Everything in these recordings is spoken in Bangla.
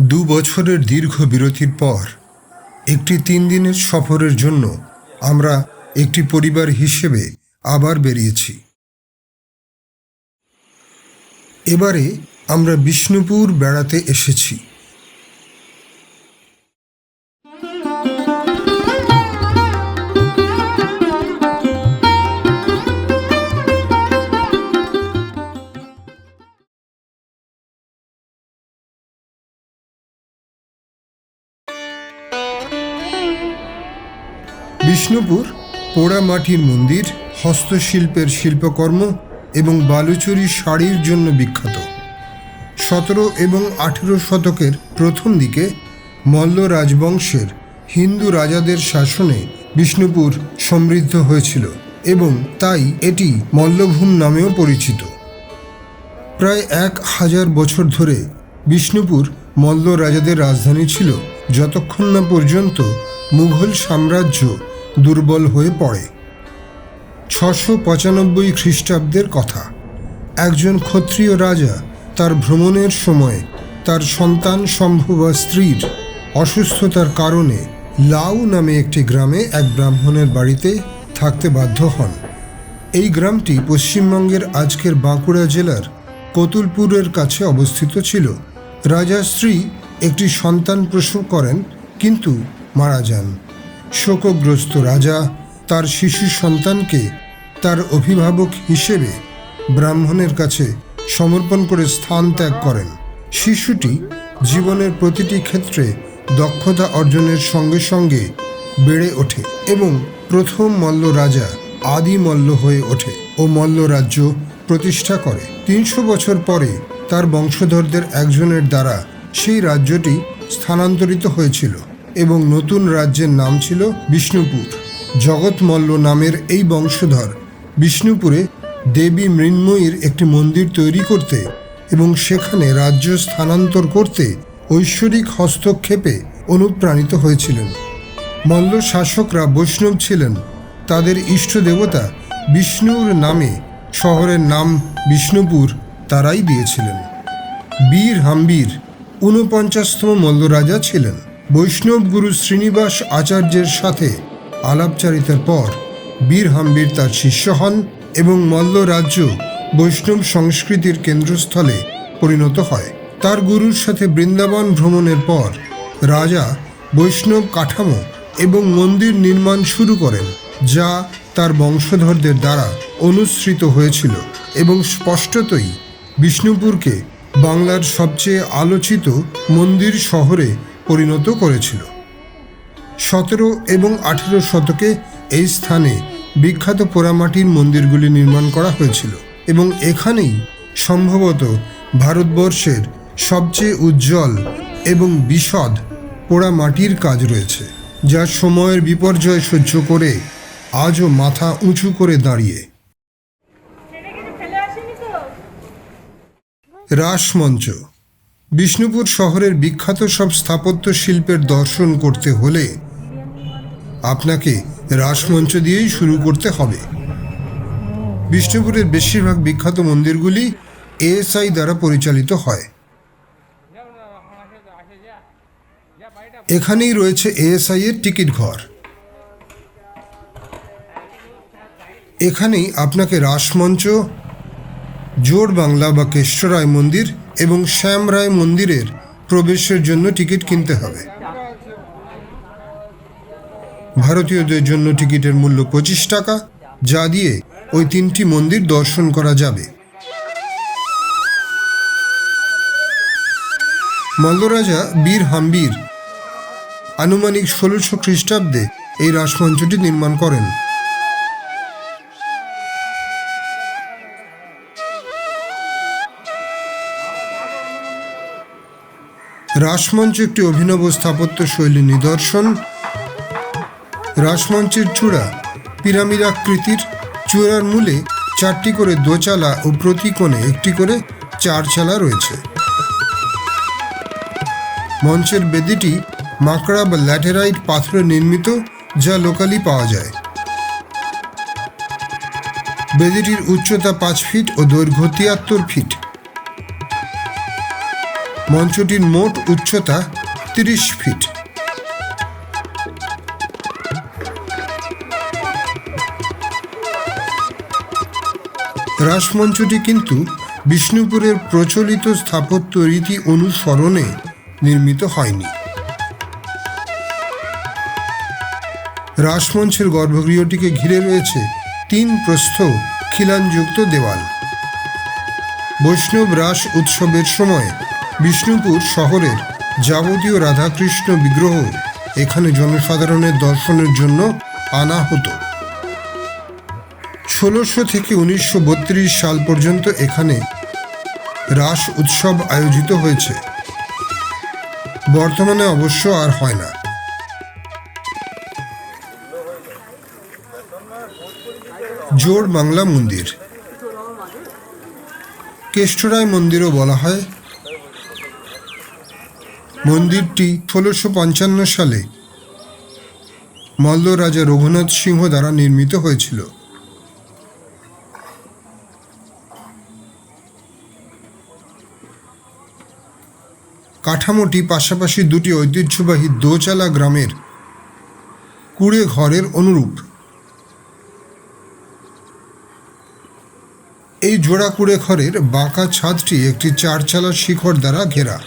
দু বছরের দীর্ঘ বিরতির পর, একটি তিন দিনের সফরের জন্য আমরা একটি পরিবার হিসেবে আবার বেরিয়েছি। এবারে আমরা বিষ্ণুপুর বেড়াতে এসেছি। বিষ্ণুপুর, পোড়ামাটির মন্দির, হস্তশিল্পের শিল্পকর্ম এবং বালুচুরি শাড়ির জন্য বিখ্যাত। সতেরো এবং আঠেরো শতকের প্রথম দিকে মল্ল রাজবংশের হিন্দু রাজাদের শাসনে বিষ্ণুপুর সমৃদ্ধ হয়েছিল এবং তাই এটি মল্লভূম নামেও পরিচিত। প্রায় এক হাজার বছর ধরে বিষ্ণুপুর মল্ল রাজাদের রাজধানী ছিল, যতক্ষণ না পর্যন্ত মুঘল সাম্রাজ্য দুর্বল হয়ে পড়ে। ছশো পঁচানব্বই খ্রিস্টাব্দের কথা। একজন ক্ষত্রিয় রাজা তার ভ্রমণের সময় তার সন্তান সম্ভবা স্ত্রীর অসুস্থতার কারণে লাউ নামে একটি গ্রামে এক ব্রাহ্মণের বাড়িতে থাকতে বাধ্য হন। এই গ্রামটি পশ্চিমবঙ্গের আজকের বাঁকুড়া জেলার কতুলপুরের কাছে অবস্থিত ছিল। রাজার স্ত্রী একটি সন্তান প্রসব করেন, কিন্তু মারা যান। শোকগ্রস্ত রাজা তার শিশু সন্তানকে তার অভিভাবক হিসেবে ব্রাহ্মণের কাছে সমর্পণ করে স্থান ত্যাগ করেন। শিশুটি জীবনের প্রতিটি ক্ষেত্রে দক্ষতা অর্জনের সঙ্গে সঙ্গে বেড়ে ওঠে এবং প্রথম মল্ল রাজা আদি মল্ল হয়ে ওঠে ও মল্ল রাজ্য প্রতিষ্ঠা করে। তিনশো বছর পরে তার বংশধরদের একজনের দ্বারা সেই রাজ্যটি স্থানান্তরিত হয়েছিল। এবং নতুন রাজ্যের নাম ছিল বিষ্ণুপুর। জগৎ মল্ল নামের এই বংশধর বিষ্ণুপুরে দেবী মৃন্ময়ীর একটি মন্দির তৈরি করতে এবং সেখানে রাজ্য স্থানান্তর করতে ঐশ্বরিক হস্তক্ষেপে অনুপ্রাণিত হয়েছিলেন। মল্ল শাসকরা বৈষ্ণব ছিলেন। তাদের ইষ্ট দেবতা বিষ্ণুর নামে শহরের নাম বিষ্ণুপুর তারাই দিয়েছিলেন। বীর হাম্বীর ঊনপঞ্চাশতম মল্ল রাজা ছিলেন। বৈষ্ণব গুরু শ্রীনিবাস আচার্যের সাথে আলাপচারিতার পর বীর হাম্বীর তার শিষ্য হন এবং মল্ল রাজ্য বৈষ্ণব সংস্কৃতির কেন্দ্রস্থলে পরিণত হয়। তার গুরুর সাথে বৃন্দাবন ভ্রমণের পর রাজা বৈষ্ণব কাঠামো এবং মন্দির নির্মাণ শুরু করেন, যা তার বংশধরদের দ্বারা অনুসৃত হয়েছিল এবং স্পষ্টতই বিষ্ণুপুরকে বাংলার সবচেয়ে আলোচিত মন্দির শহরে পরিণত করেছিল। সতেরো এবং আঠেরো শতকে এই স্থানে বিখ্যাত পোড়ামাটির মন্দিরগুলি নির্মাণ করা হয়েছিল এবং এখানেই সম্ভবত ভারতবর্ষের সবচেয়ে উজ্জ্বল এবং বিশদ পোড়ামাটির কাজ রয়েছে যা সময়ের বিপর্যয় সহ্য করে আজও মাথা উঁচু করে দাঁড়িয়ে। রাসমঞ্চ বিষ্ণুপুর শহরের বিখ্যাত সব স্থাপত্য শিল্পের দর্শন করতে হলে আপনাকে রাসমঞ্চ দিয়েই শুরু করতে হবে। বিষ্ণুপুরের বেশিরভাগ বিখ্যাত মন্দিরগুলি এএসআই দ্বারা পরিচালিত হয়। এখানেই রয়েছে এএসআই এর টিকিট ঘর। এখানেই আপনাকে রাসমঞ্চ জোর বাংলা বা কেষ্টরায় মন্দির এবং শ্যামরায় মন্দিরের প্রবেশের জন্য টিকিট কিনতে হবে। ভারতীয়দের জন্য টিকিটের মূল্য পঁচিশ টাকা, যা দিয়ে ওই তিনটি মন্দির দর্শন করা যাবে। মল্লরাজা বীর হাম্বীর আনুমানিক ষোলোশো খ্রিস্টাব্দে এই রাসমঞ্চটি নির্মাণ করেন। রাসমঞ্চ একটি অভিনব স্থাপত্য শৈলী নিদর্শন। রাসমঞ্চের চূড়া পিরামিডাকৃতির চূড়ার মূলে চারটি করে দোচালা ও প্রতি কোণে একটি করে চারচালা রয়েছে। মঞ্চের বেদিটি মাকড়া বা ল্যাটেরাইট পাথরে নির্মিত, যা লোকালি পাওয়া যায়। বেদিটির উচ্চতা পাঁচ ফিট ও দৈর্ঘ্য তিয়াত্তর ফিট। মঞ্চটির মোট উচ্চতা তিরিশ ফিট। রাসমঞ্চটি কিন্তু বিষ্ণুপুরের প্রচলিত স্থাপত্য রীতি অনুসরণে নির্মিত হয়নি। রাসমঞ্চের গর্ভগৃহটিকে ঘিরে রয়েছে তিন প্রস্থ খিলানযুক্ত দেওয়াল। বৈষ্ণব রাস উৎসবের সময় বিষ্ণুপুর শহরের যাবতীয় রাধাকৃষ্ণ বিগ্রহ এখানে জনসাধারণের দর্শনের জন্য আনা হতো। ষোলোশো থেকে উনিশশো বত্রিশ সাল পর্যন্ত এখানে রাস উৎসব আয়োজিত হয়েছে। বর্তমানে অবশ্য আর হয় না। জোড় বাংলা মন্দির। কেষ্টরায় মন্দিরও বলা হয় মন্দিরটি ষোলোশো পঞ্চান্ন সালে মল্ল রাজা রঘুনাথ সিংহ দ্বারা নির্মিত হয়েছিল। কাঠামোটি পাশাপাশি দুটি ঐতিহ্যবাহী দোচালা গ্রামের কুড়ে ঘরের অনুরূপ। এই জোড়া কুড়ে ঘরের বাঁকা ছাদটি একটি চারচালা শিখর দ্বারা ঘেরা।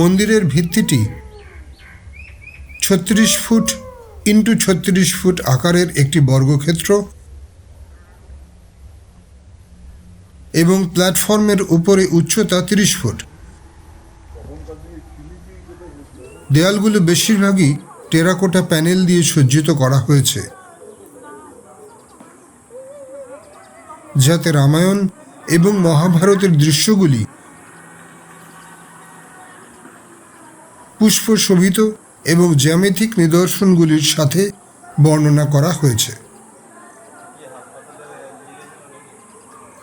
মন্দিরের ভিত্তিটি ছত্রিশ ফুট ইন্টু ছত্রিশ ফুট আকারের একটি বর্গক্ষেত্র এবং প্ল্যাটফর্মের উপরে উচ্চতা তিরিশ ফুট। দেয়ালগুলো বেশিরভাগই টেরাকোটা প্যানেল দিয়ে সজ্জিত করা হয়েছে, যাতে রামায়ণ এবং মহাভারতের দৃশ্যগুলি পুষ্পশোভিত এবং জ্যামিতিক নিদর্শনগুলির সাথে বর্ণনা করা হয়েছে।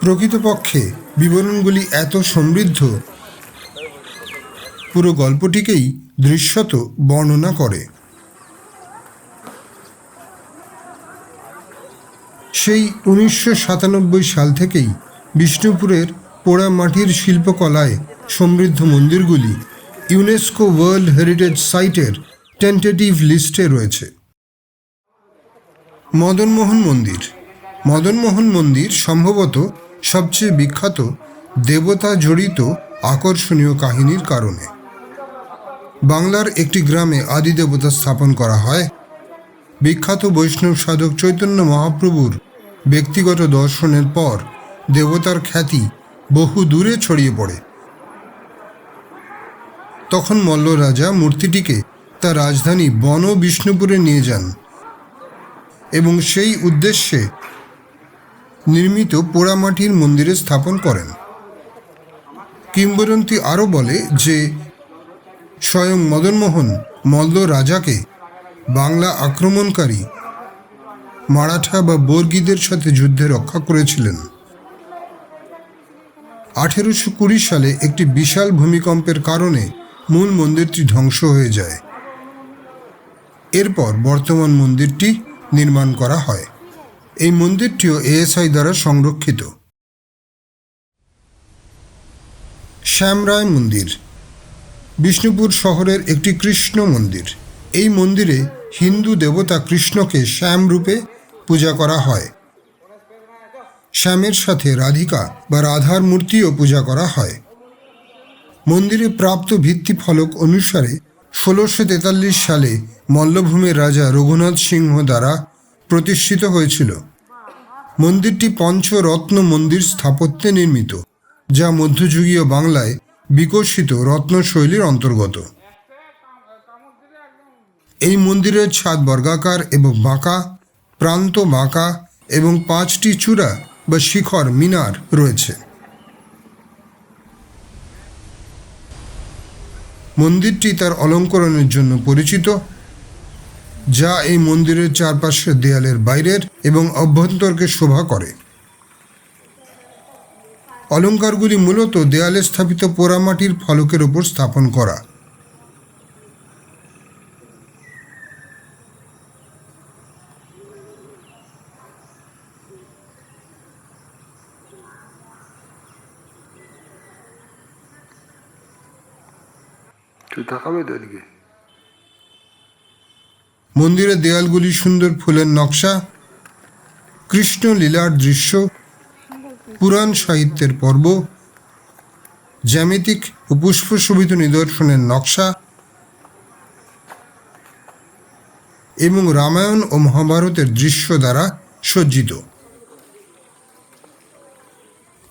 প্রকৃতপক্ষে বিবরণগুলি এত সমৃদ্ধ, পুরো গল্পটিকেই দৃশ্যত বর্ণনা করে। সেই উনিশশো সাতানব্বই সাল থেকেই বিষ্ণুপুরের পোড়ামাটির শিল্পকলায় সমৃদ্ধ মন্দিরগুলি ইউনেস্কো ওয়ার্ল্ড হেরিটেজ সাইটের টেন্টেটিভ লিস্টে রয়েছে। মদনমোহন মন্দির। মদনমোহন মন্দির সম্ভবত সবচেয়ে বিখ্যাত দেবতা জড়িত আকর্ষণীয় কাহিনীর কারণে। বাংলার একটি গ্রামে আদি দেবতা স্থাপন করা হয়। বিখ্যাত বৈষ্ণব সাধক চৈতন্য মহাপ্রভুর ব্যক্তিগত দর্শনের পর দেবতার খ্যাতি বহু দূরে ছড়িয়ে পড়ে। তখন মল্ল রাজা মূর্তিটিকে তার রাজধানী বন বিষ্ণুপুরে নিয়ে যান এবং সেই উদ্দেশ্যে নির্মিত পোড়ামাটির মন্দিরে স্থাপন করেন। কিংবদন্তি আরও বলে যে, স্বয়ং মদনমোহন মল্ল রাজাকে বাংলা আক্রমণকারী মারাঠা বা বর্গীদের সাথে যুদ্ধে রক্ষা করেছিলেন। আঠেরোশো কুড়ি সালে একটি বিশাল ভূমিকম্পের কারণে মূল মন্দিরটি ধ্বংস হয়ে যায়। এরপর বর্তমান মন্দিরটি নির্মাণ করা হয়। এই মন্দিরটিও এএসআই দ্বারা সংরক্ষিত। শ্যামরায় মন্দির। বিষ্ণুপুর শহরের একটি কৃষ্ণ মন্দির। এই মন্দিরে হিন্দু দেবতা কৃষ্ণকে শ্যাম রূপে পূজা করা হয়। শ্যামের সাথে রাধিকা বা রাধার মূর্তিও পূজা করা হয়। মন্দিরে প্রাপ্ত ভিত্তিফলক অনুসারে ষোলোশো তেতাল্লিশ সালে মল্লভূমির রাজা রঘুনাথ সিংহ দ্বারা প্রতিষ্ঠিত হয়েছিল। মন্দিরটি পঞ্চরত্ন মন্দির স্থাপত্যে নির্মিত, যা মধ্যযুগীয় বাংলায় বিকশিত রত্নশৈলীর অন্তর্গত। এই মন্দিরের ছাদ বর্গাকার এবং বাঁকা, প্রান্ত বাঁকা এবং পাঁচটি চূড়া বা শিখর মিনার রয়েছে। মন্দিরটি তার অলঙ্করণের জন্য পরিচিত, যা এই মন্দিরের চারপাশের দেয়ালের বাইরের এবং অভ্যন্তরকে শোভা করে। অলঙ্কারগুলি মূলত দেয়ালে স্থাপিত পোড়ামাটির ফলকের উপর স্থাপন করা। মন্দিরের দেয়ালগুলি সুন্দর ফুলের নকশা, কৃষ্ণ লীলার দৃশ্য, পুরাণ সাহিত্যের পর্ব, জ্যামিতিক ও পুষ্পশোভিত নিদর্শনের নকশা এবং রামায়ণ ও মহাভারতের দৃশ্য দ্বারা সজ্জিত।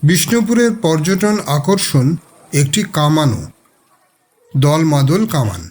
বিষ্ণুপুরের পর্যটন আকর্ষণ একটি কামানো। দলমাদল কামান।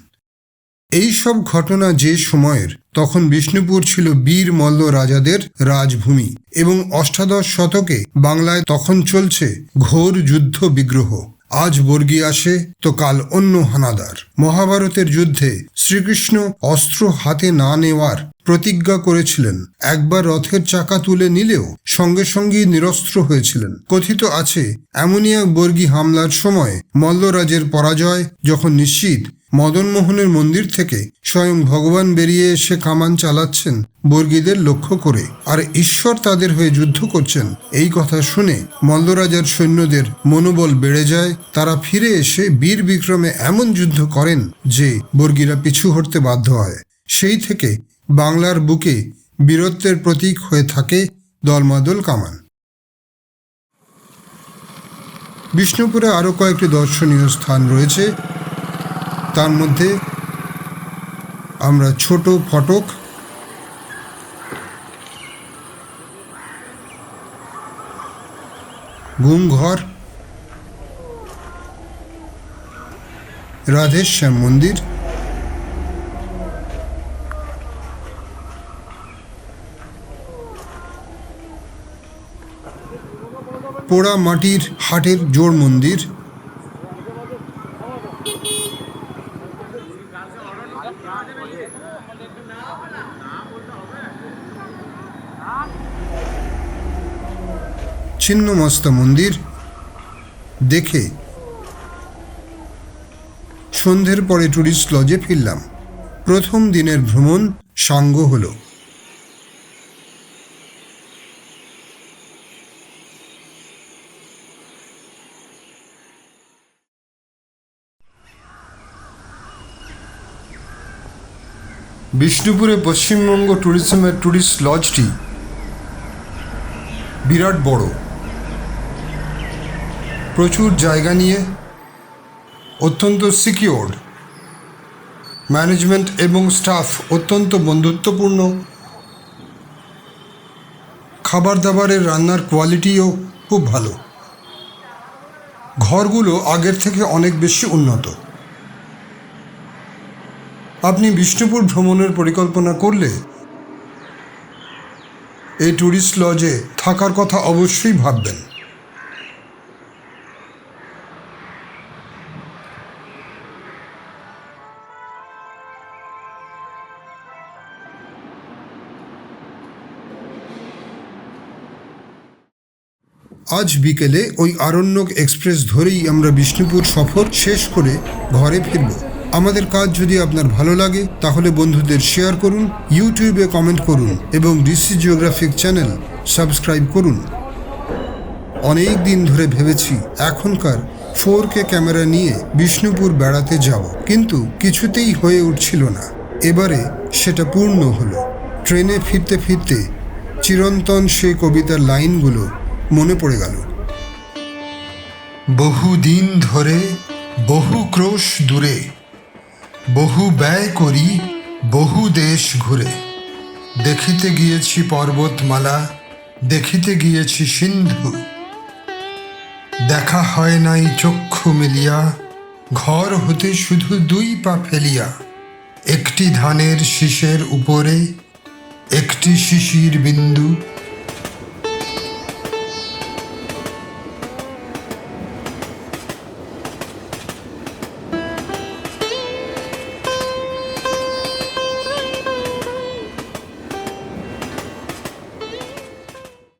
এই সব ঘটনা যে সময়ের, তখন বিষ্ণুপুর ছিল বীর মল্ল রাজাদের রাজভূমি এবং অষ্টাদশ শতকে বাংলায় তখন চলছে ঘোর যুদ্ধ বিগ্রহ। আজ বর্গী আসে তো কাল অন্য হানাদার। মহাভারতের যুদ্ধে শ্রীকৃষ্ণ অস্ত্র হাতে না নেওয়ার প্রতিজ্ঞা করেছিলেন। একবার রথের চাকা তুলে নিলেও সঙ্গে সঙ্গেই নিরস্ত্র হয়েছিলেন। কথিত আছে, এমনই এক বর্গী হামলার সময় মল্লরাজের পরাজয় যখন নিশ্চিত মদনমোহনের মন্দির থেকে স্বয়ং ভগবান বেরিয়ে এসে কামান চালাচ্ছেন বর্গীদের লক্ষ্য করে। আর ঈশ্বর তাদের হয়ে যুদ্ধ করছেন, এই কথা শুনে মল্লরাজার সৈন্যদের মনোবল বেড়ে যায়। তারা ফিরে এসে বীর বিক্রমে এমন যুদ্ধ করেন যে বর্গীরা পিছু হটতে বাধ্য হয়। সেই থেকে বাংলার বুকে বীরত্বের প্রতীক হয়ে থাকে দলমাদল কামান বিষ্ণুপুরে আরও কয়েকটি দর্শনীয় স্থান রয়েছে। তার মধ্যে আমরা ছোট ফটক গুমঘর রাধেশ্যাম মন্দির পোড়া মাটির হাটের জোর মন্দির। ছিন্নমস্তা মন্দির। দেখে সন্ধ্যের পরে ট্যুরিস্ট লজে ফিরলাম। প্রথম দিনের ভ্রমণ সাঙ্গ হলো। বিষ্ণুপুরে পশ্চিমবঙ্গ ট্যুরিজমের ট্যুরিস্ট লজটি বিরাট বড়। প্রচুর জায়গা নিয়ে অত্যন্ত সিকিওর্ড ম্যানেজমেন্ট এবং স্টাফ অত্যন্ত বন্ধুত্বপূর্ণ। খাবার দাবারের রান্নার কোয়ালিটিও খুব ভালো। ঘরগুলো আগের থেকে অনেক বেশি উন্নত। আপনি বিষ্ণুপুর ভ্রমণের পরিকল্পনা করলে এই ট্যুরিস্ট লজে থাকার কথা অবশ্যই ভাববেন। আজ বিকেলে ওই আরণ্যক এক্সপ্রেস ধরেই আমরা বিষ্ণুপুর সফর শেষ করে ঘরে ফিরব। আমাদের কাজ যদি আপনার ভালো লাগে, তাহলে বন্ধুদের শেয়ার করুন ইউটিউবে কমেন্ট করুন এবং ডিসি জিওগ্রাফিক চ্যানেল সাবস্ক্রাইব করুন। অনেক দিন ধরে ভেবেছি এখনকার ফোর কে ক্যামেরা নিয়ে বিষ্ণুপুর বেড়াতে যাব, কিন্তু কিছুতেই হয়ে উঠছিল না। এবারে সেটা পূর্ণ হলো। ট্রেনে ফিরতে ফিরতে চিরন্তন সেই কবিতার লাইনগুলো মনে পড়ে গেল। বহুদিন ধরে বহু ক্রোশ দূরে বহু ব্যয় করি, বহু দেশ ঘুরে। দেখিতে গিয়েছি পর্বতমালা, দেখিতে গিয়েছি সিন্ধু। দেখা হয় নাই চক্ষু মিলিয়া, ঘর হতে শুধু দুই পা ফেলিয়া। একটি ধানের শীষের উপরে, একটি শিশির বিন্দু